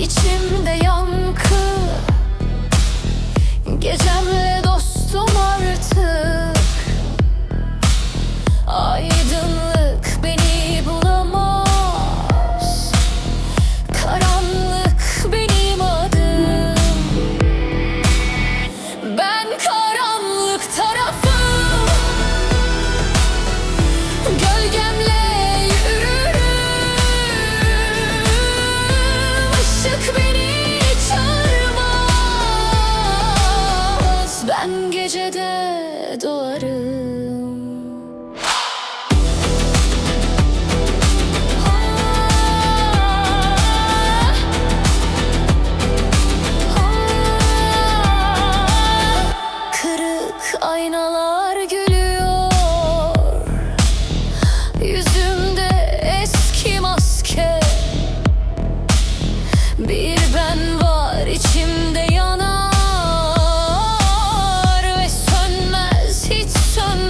içimde Yüzümde eski maske. Bir ben var içimde yanar Ve sönmez hiç sönmez.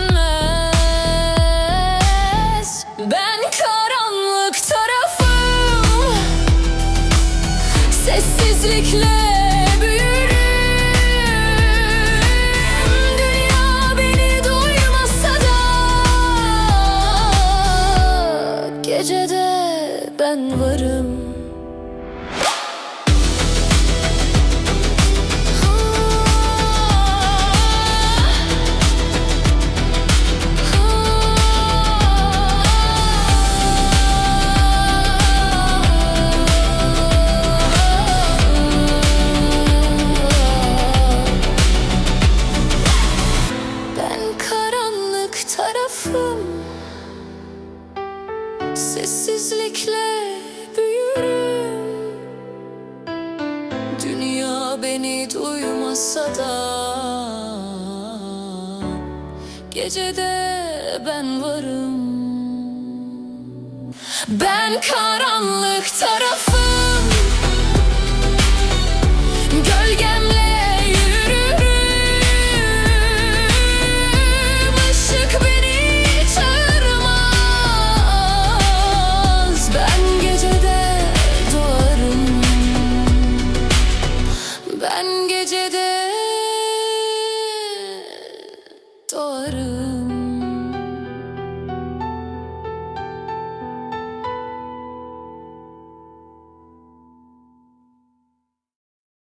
Ben karanlık tarafım. Sessizlikle Gecede ben varım Sessizlikle büyürüm. Dünya beni duymasa da Gecede ben varım. Ben karanlık tarafım. Gölge ഒരു